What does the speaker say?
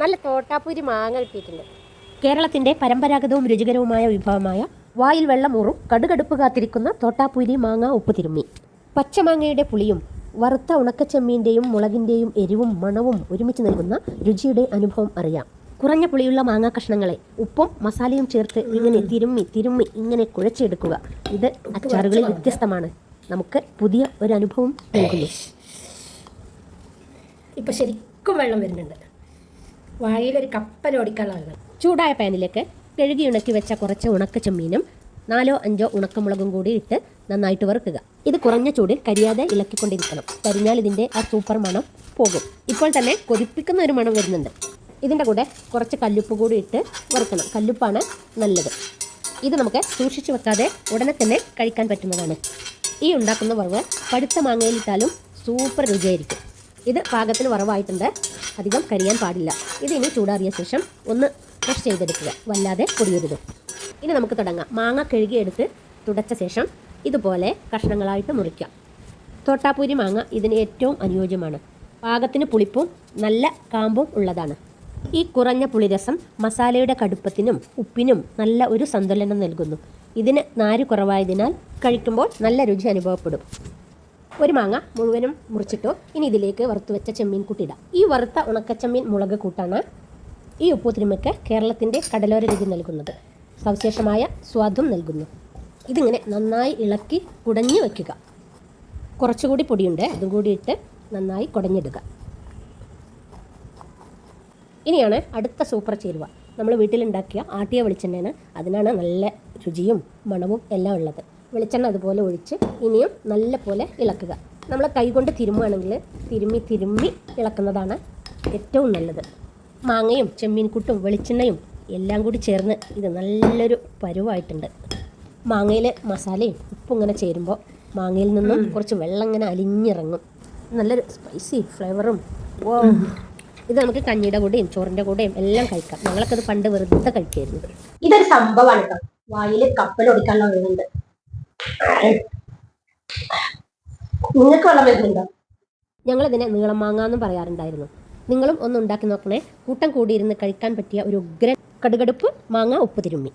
നല്ല തോട്ടാപ്പൂരി മാങ്ങ കിട്ടിയിട്ടുണ്ട്. കേരളത്തിന്റെ പരമ്പരാഗതവും രുചികരവുമായ വിഭവമായ വായിൽ വെള്ളമൂറും കടുകടുപ്പ് കാത്തിരിക്കുന്ന തോട്ടാപ്പൂരി മാങ്ങ ഉപ്പ് തിരുമ്മി. പച്ചമാങ്ങയുടെ പുളിയും വറുത്ത ഉണക്കച്ചെമ്മീന്റെയും മുളകിന്റെയും എരിവും മണവും ഒരുമിച്ച് നൽകുന്ന രുചിയുടെ അനുഭവം അറിയാം. കുറഞ്ഞ പുളിയുള്ള മാങ്ങാ കഷ്ണങ്ങളെ ഉപ്പും മസാലയും ചേർത്ത് ഇങ്ങനെ തിരുമ്മി തിരുമ്മി ഇങ്ങനെ കുഴച്ചെടുക്കുക. ഇത് അച്ചാറുകളിൽ വ്യത്യസ്തമാണ്. നമുക്ക് പുതിയ ഒരു അനുഭവം നൽകുന്നു. ഇപ്പൊ ശരിക്കും വെള്ളം വരുന്നുണ്ട്. കപ്പൽ ഓടിക്കാനുള്ള ചൂടായ പാനിലേക്ക് കഴുകി ഉണക്കി വെച്ച കുറച്ച് ഉണക്ക ചെമ്മീനും നാലോ അഞ്ചോ ഉണക്കമുളകും കൂടി ഇട്ട് നന്നായിട്ട് വറുക്കുക. ഇത് കുറഞ്ഞ ചൂടിൽ കരിയാതെ ഇളക്കിക്കൊണ്ടിരിക്കണം. കരിഞ്ഞാൽ ഇതിന്റെ ആ സൂപ്പർ മണം പോകും. ഇപ്പോൾ തന്നെ കൊതിപ്പിക്കുന്ന ഒരു മണം വരുന്നുണ്ട്. ഇതിന്റെ കൂടെ കുറച്ച് കല്ലുപ്പ് കൂടി ഇട്ട് വറുക്കണം. കല്ലുപ്പാണ് നല്ലത്. ഇത് നമുക്ക് സൂക്ഷിച്ചു വെക്കാതെ ഉടനെ തന്നെ കഴിക്കാൻ പറ്റുന്നതാണ്. ഈ ഉണ്ടാക്കുന്ന വറവ് പഴുത്ത മാങ്ങയിലിട്ടാലും സൂപ്പർ രുചിയായിരിക്കും. ഇത് പാകത്തിന് വറവായിട്ടുണ്ട്. അധികം കരിയാൻ പാടില്ല. ഇതിനി ചൂടാറിയ ശേഷം ഒന്ന് ക്രഷ് ചെയ്തെടുക്കുക. വല്ലാതെ പൊടിയരുത്. ഇനി നമുക്ക് തുടങ്ങാം. മാങ്ങ കഴുകിയെടുത്ത് തുടച്ച ശേഷം ഇതുപോലെ കഷ്ണങ്ങളായിട്ട് മുറിക്കാം. തോട്ടാപ്പൂരി മാങ്ങ ഇതിന് ഏറ്റവും അനുയോജ്യമാണ്. പാകത്തിന് പുളിപ്പും നല്ല കാമ്പും ഉള്ളതാണ്. ഈ കുറഞ്ഞ പുളിരസം മസാലയുടെ കടുപ്പത്തിനും ഉപ്പിനും നല്ല ഒരു സന്തുലനം നൽകുന്നു. ഇതിന് നാര് കുറവായതിനാൽ കഴിക്കുമ്പോൾ നല്ല രുചി അനുഭവപ്പെടും. ഒരു മാങ്ങ മുഴുവനും മുറിച്ചിട്ടു. ഇനി ഇതിലേക്ക് വറുത്ത് വെച്ച ചെമ്മീൻ കൂട്ടിയിടാം ഈ വറുത്ത ഉണക്കച്ചെമ്മീൻ മുളക് കൂട്ടാണ് ഈ ഉപ്പുതിരുമയ്ക്ക് കേരളത്തിന്റെ കടലോര രുചി നൽകുന്നത്. സവിശേഷമായ സ്വാദും നൽകുന്നു. ഇതിങ്ങനെ നന്നായി ഇളക്കി കുടഞ്ഞു വയ്ക്കുക. കുറച്ചുകൂടി പൊടിയുണ്ട്. അതും കൂടി ഇട്ട് നന്നായി കുടഞ്ഞിടുക. ഇനിയാണ് അടുത്ത സൂപ്പർ ചേരുവ. നമ്മൾ വീട്ടിലുണ്ടാക്കിയ ആട്ടിയ വെളിച്ചെണ്ണയാണ്. അതിനാണ് നല്ല രുചിയും മണവും എല്ലാം ഉള്ളത്. വെളിച്ചെണ്ണ അതുപോലെ ഒഴിച്ച് ഇനിയും നല്ല പോലെ ഇളക്കുക. നമ്മൾ കൈ കൊണ്ട് തിരുമുകയാണെങ്കിൽ തിരുമ്മി തിരുമ്മി ഇളക്കുന്നതാണ് ഏറ്റവും നല്ലത്. മാങ്ങയും ചെമ്മീൻ കുട്ടും വെളിച്ചെണ്ണയും എല്ലാം കൂടി ചേർന്ന് ഇത് നല്ലൊരു പരുവായിട്ടുണ്ട്. മാങ്ങയിൽ മസാലയും ഉപ്പും ഇങ്ങനെ ചേരുമ്പോൾ മാങ്ങയിൽ നിന്നും കുറച്ച് വെള്ളം ഇങ്ങനെ അലിഞ്ഞിറങ്ങും. നല്ലൊരു സ്പൈസി ഫ്ലേവറും ഓ ഇത് നമുക്ക് കഞ്ഞിയുടെ കൂടെയും ചോറിന്റെ കൂടെയും എല്ലാം കഴിക്കാം. ഞങ്ങളൊക്കെ ഇത് പണ്ട് വെറുതെ കഴിക്കായിരുന്നു ഇതൊരു സംഭവമാണ് കേട്ടോ. വായിൽ കപ്പൽ ഒടിക്കാനുള്ള വെള്ളമുണ്ട് നിങ്ങൾക്ക് വെള്ളം വരുന്നുണ്ടോ ഞങ്ങളിതിനെ നീളം മാങ്ങാന്നും പറയാറുണ്ടായിരുന്നു. നിങ്ങളും ഒന്ന് ഉണ്ടാക്കി നോക്കണേ. കൂട്ടം കൂടിയിരുന്ന് കഴിക്കാൻ പറ്റിയ ഒരു ഉഗ്ര കടുകടുപ്പ് മാങ്ങ ഉപ്പ് തിരുമ്മി